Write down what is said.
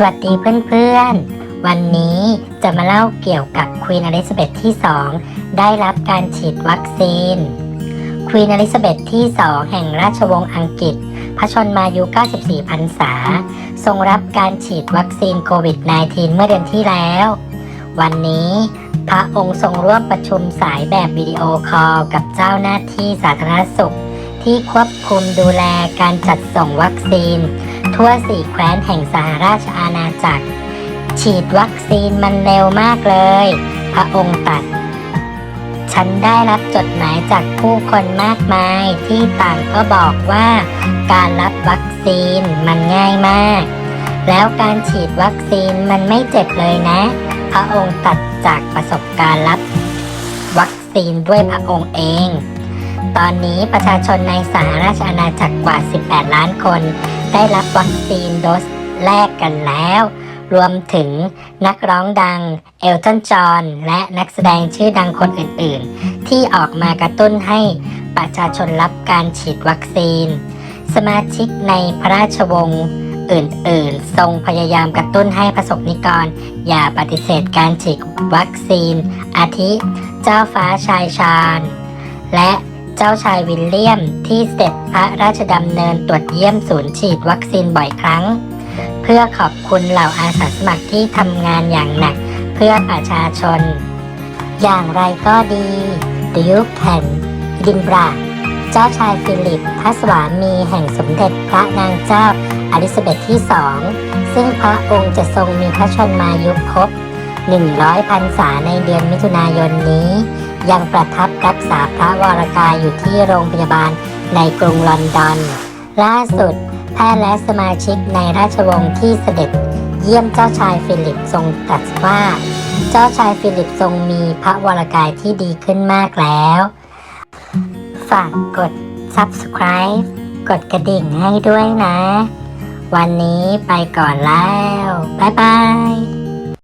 สวัสดีเพื่อนๆ วันนี้จะมาเล่าเกี่ยวกับควีนอลิซาเบธที่ 2 ได้รับการฉีดวัคซีนควีนอลิซาเบธที่ 2 แห่งราชวงศ์อังกฤษ พระชนมายุ 94พรรษา ทรงรับการฉีดวัคซีนโควิด -19 เมื่อเดือนที่แล้ว วันนี้พระองค์ทรงร่วมประชุมสายแบบวิดีโอคอลกับเจ้าหน้าที่สาธารณสุข ที่ควบคุมดูแลการจัดส่งวัคซีน ทั่วสี่แคว้นแห่งสหราชอาณาจักร ฉีดวัคซีนมันเร็วมากเลย พระองค์ตรัด ฉันได้รับจดหมายจากผู้คนมากมายที่ต่างก็บอกว่า การรับวัคซีนมันง่ายมาก แล้วการฉีดวัคซีนมันไม่เจ็บเลยนะ พระองค์ตรัดจากประสบการณ์รับ วัคซีนด้วยพระองค์เอง ตอนนี้ประชาชนในสหราชอาณาจักรกว่า 18 ล้านคน ได้รับวัคซีนโดสแรกกันแล้ว รวมถึงนักร้องดังเอลตันจอห์นและนักแสดงชื่อดังคนอื่นๆ ที่ออกมากระตุ้นให้ประชาชนรับการฉีดวัคซีน สมาชิกในพระราชวงศ์อื่นๆ ทรงพยายามกระตุ้นให้ประสบนิกร อย่าปฏิเสธการฉีดวัคซีน อาทิ เจ้าฟ้าชายชาญ และ เจ้าชายวิลเลียม ที่เสด็จพระราชดำเนินตรวจเยี่ยมศูนย์ฉีดวัคซีนบ่อยครั้ง เพื่อขอบคุณเหล่าอาสาสมัครที่ทำงานอย่างหนักเพื่อประชาชน อย่างไรก็ดีดิวแผ่นดินบราเจ้าชายฟิลิปพระสวามีแห่งสมเด็จพระนางเจ้าอลิซาเบธที่สองซึ่งพระองค์จะทรงมีพระชนมายุครบ100พรรษาในเดือนมิถุนายนนี้ ยังประทับรักษาพระวรกายอยู่ที่โรงพยาบาลในกรุงลอนดอน ล่าสุด แพทย์และสมาชิกในราชวงศ์ที่เสด็จ เยี่ยมเจ้าชายฟิลิปทรงตรัสว่า เจ้าชายฟิลิปทรงมีพระวรกายที่ดีขึ้นมากแล้ว ฝากกด subscribe กดกระดิ่งให้ด้วยนะ วันนี้ไปก่อนแล้ว บ๊ายบาย